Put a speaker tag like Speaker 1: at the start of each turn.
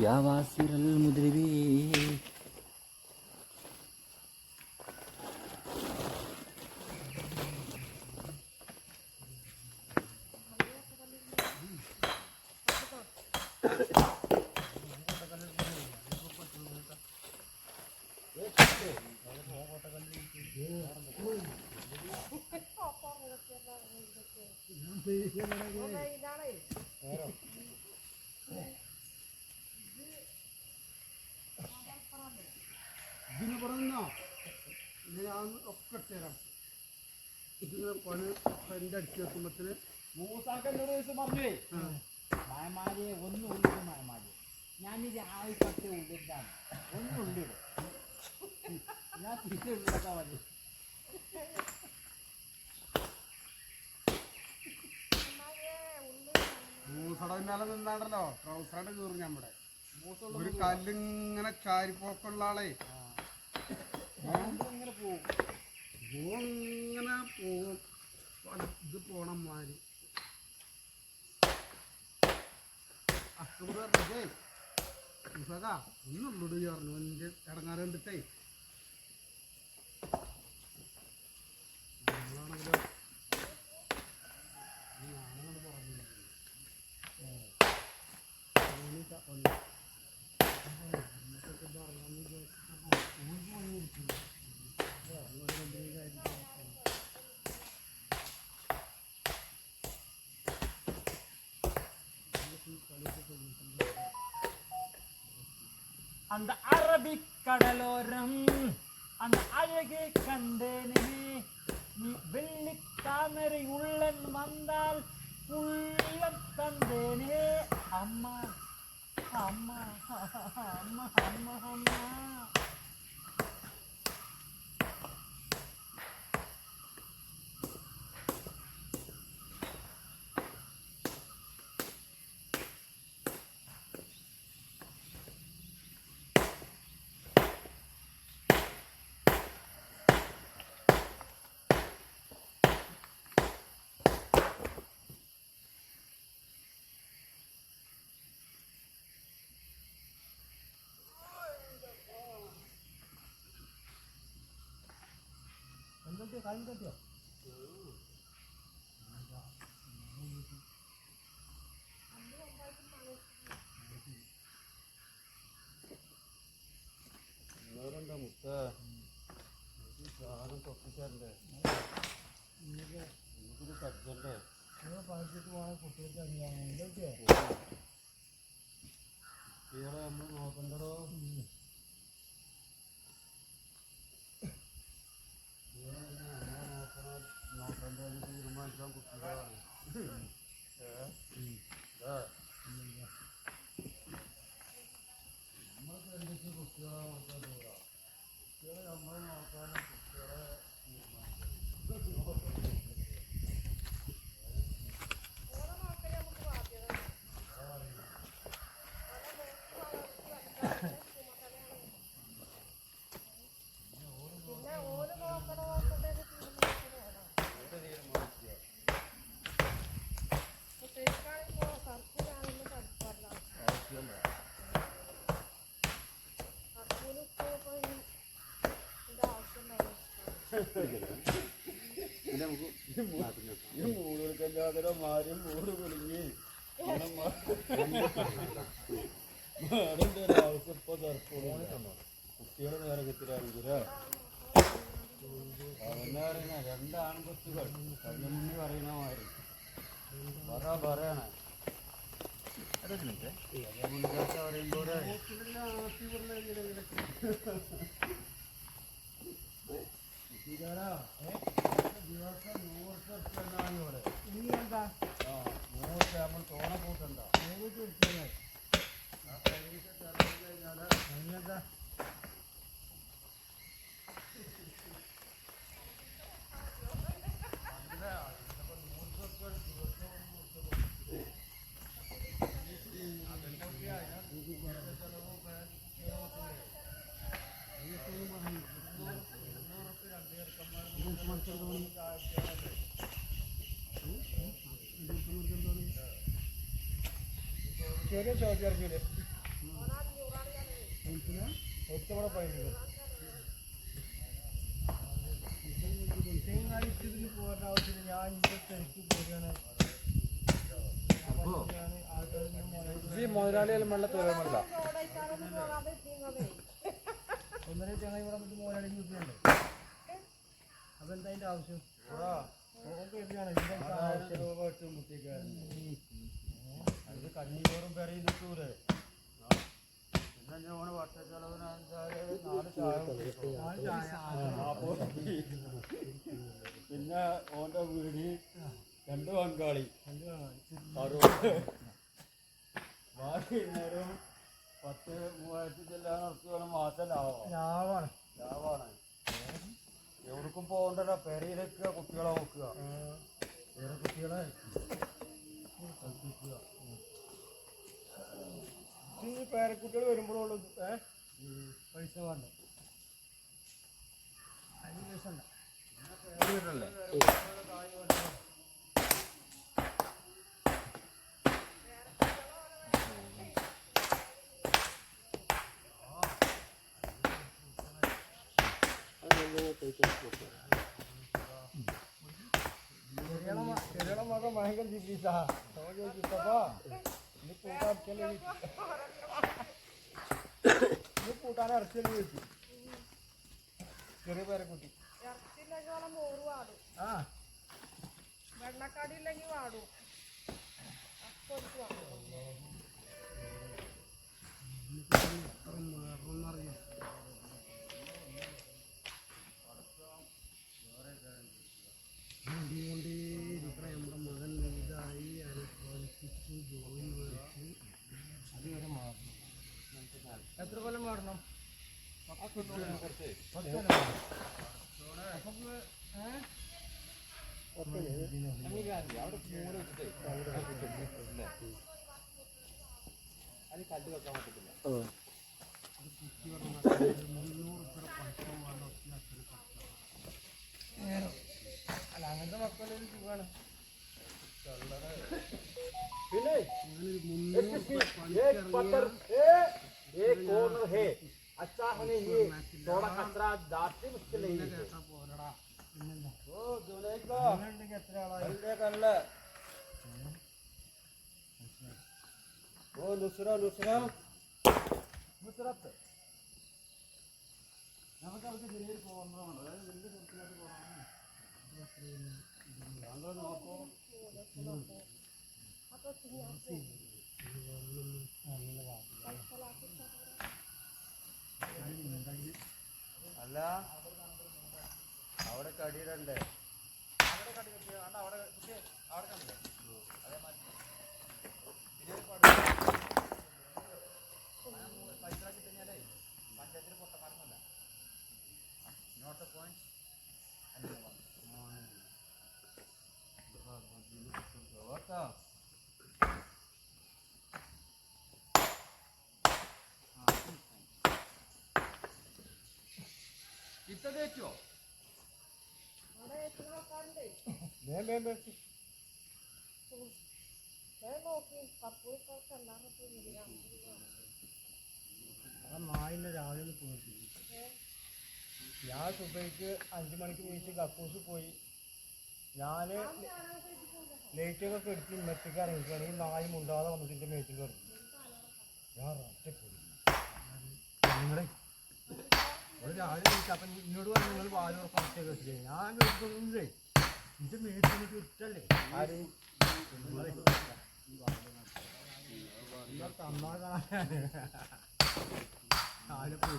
Speaker 1: या वासिर
Speaker 2: ഇതിന് പറഞ്ഞോ ഞാൻ ഒക്കെ തരാം. ഇതിന് പണി എന്റെ അടിച്ച് വെക്കുമ്പത്തിന്
Speaker 3: മൂസാക്കന്റെ ദിവസം പറഞ്ഞേ? മായമാരിയെ ഒന്ന് ഉള്ളിടും മായമാരി. ഞാൻ രാവിലെ ഉള്ളിട്ടാണ് ഒന്ന് ഉള്ളിടും ഞാൻ തിരിച്ചു ഉള്ളിട്ടാ മതി
Speaker 2: മൂസട പിന്നാലെ നിന്നാണല്ലോ. ട്രൗസറുടെ കീറി നമ്മുടെ. ഒരു കല്ലിങ്ങനെ ചാരിപ്പോക്കുള്ള ആളെ.
Speaker 3: ഇങ്ങനെ പോകും
Speaker 2: ഇങ്ങനെ പോകും ഇത് പോണം മാരി. അക്കൂടെ പറഞ്ഞേ മൂസക ഒന്നുള്ളൂട് പറഞ്ഞു എന്റെ ഇടങ്ങാറ് കണ്ടിട്ടേ. നമ്മളാണെങ്കിലോ
Speaker 3: அந்த அரபிக் கடலோரம் அந்த அழகை கண்டேனே. நீ வெள்ளி தாமரை உள்ளன் வந்தால் உள்ளம் தந்தேனே. அம்மா அம்மா அம்மா அம்மா அம்மா. കാര്യം കെട്ടിയോ
Speaker 2: വേറെന്താ മുത്ത? സാധനം തൊപ്പിച്ചല്ലേ നമുക്കിത് കജ്ജല്ലേ?
Speaker 3: പഠിച്ചിട്ട് പോകാൻ കുട്ടികൾക്ക് അറിയാം
Speaker 2: ഇയാളെ നമ്മൾ നോക്കണ്ടടോ? ഈ മൂട് കുലുങ്ങി മാറിന്റെ ആവശ്യം ഇപ്പൊ ചെറുപ്പം കുട്ടികൾ നേരെ കുത്തിരാണെങ്കിലേ അവന്നെ പറയുന്ന രണ്ടാണ് കൊച്ചുകൾ കഞ്ഞി പറയുന്ന മാതിരി പറ പറയണേ പറയുമ്പോഴേ ദിവസം നൂറ് ചെറുപ്പന്നാണ് ഇവിടെ
Speaker 3: ഇനി എന്താ
Speaker 2: ആ നൂറ് നമ്മൾ തോണ കൂട്ടണ്ട
Speaker 3: ചെറിയ ചോദ്യം ഇറങ്ങിയില്ലേ
Speaker 4: ഒറ്റവിടെ പോയത് പോകേണ്ട ആവശ്യമില്ല ഞാൻ ഇന്റെ തിരക്ക് പോവുകയാണ്
Speaker 5: ഈ മുതലാളികൾ വെള്ള തൊഴിലുമല്ല
Speaker 4: ഒന്നര ചങ്ങായി ഇവിടെ വന്നിട്ട് മോലാളി യൂസിയുണ്ട് അപ്പൊ എന്താ അതിന്റെ ആവശ്യം. അത് കഞ്ഞിയോറും നിൽക്കൂലേ പിന്നെ ഓണ്
Speaker 5: ഓന്റെ വീട് രണ്ട് പങ്കാളി വൈകുന്നേരം പത്ത് മൂവായിരത്തി ചെല്ലാൻ നടത്തുകയാണ് മാസം ലാഭമാണ്
Speaker 4: ലാഭമാണ്
Speaker 5: ലാഭമാണ് എവിടേക്കും പോകണ്ടല്ലോ പെരയിലെക്കുക കുട്ടികളെ നോക്കുക.
Speaker 4: വേറെ കുട്ടികളെ പേരക്കുട്ടികൾ വരുമ്പോഴുള്ളൂ ഏ? പൈസ വേണ്ട. അതിന് പൈസ ഉണ്ട് ചെറിയ മകൻ ഭയങ്കര ചികിത്സാ ചോദിച്ചപ്പോ ഇനി കൂട്ടാർക്കല്ലേ ഇനി കൂട്ടാൻ ഇറച്ചല്ലേ ചോദിച്ചു ചെറിയ പേരക്കുട്ടി
Speaker 1: ഇറച്ചിയില്ലെങ്കിൽ മോറ് വാടും
Speaker 4: ആ.
Speaker 1: വെള്ളക്കടി ഇല്ലെങ്കിൽ വാടും.
Speaker 5: അത് കല്ല് വെക്കാൻ പറ്റത്തില്ല
Speaker 4: അല്ല അങ്ങനത്തെ മക്കളൊരു സുഖമാണ് പിന്നെ एक पत्थर है एक कॉर्नर है अच्छा होने ये थोड़ा खतरा दांत से मुश्किल नहीं है ഓ ജുനൈദോ എത്ര ആളായി
Speaker 5: കല്ല് കല്ല് ഓ നുസ്ര നുസ്ര
Speaker 4: മുത്തറത്ത് നമുക്ക് അവർക്ക് ചെറിയൊരു കോർണറുണ്ട് അതായത് വലിയ സ്ഥലത്തിലോട്ട് പോകണം താങ്കൾ നോക്കൂ
Speaker 5: അല്ല. അവിടെ കടിയിടണ്ടേ? കടി
Speaker 1: അവിടെ
Speaker 4: വേം വേം
Speaker 1: ഞാൻ നോക്കി കപ്പൂർക്കൊക്കെ
Speaker 4: ആ രാവിലെ ഞാൻ സുബൈക്ക് അഞ്ചു മണിക്ക് വീട്ടിൽ കക്കൂസ് പോയി. ഞാൻ ലൈറ്റൊക്കെ കെടുത്തി ഇന്നത്തേക്ക് ഇറങ്ങിക്കുകയാണെങ്കിൽ നായി മുണ്ടാതെ വന്നിട്ട് എന്റെ മേത്തിൽ കിടക്കും ഞാൻ ഒറ്റപ്പെടും നിങ്ങളെ രാവിലെ വിളിച്ചു അപ്പം എന്നോട് പറഞ്ഞു നിങ്ങൾ വാൽ ഉറപ്പൊക്കെ വെച്ചില്ലേ ഞാൻ കേൾക്കുന്നില്ലേ എന്റെ മേത്തിൽ ഇട്ടല്ലേ ആര്? നിങ്ങളെ തന്നാ രാവിലെ പോയി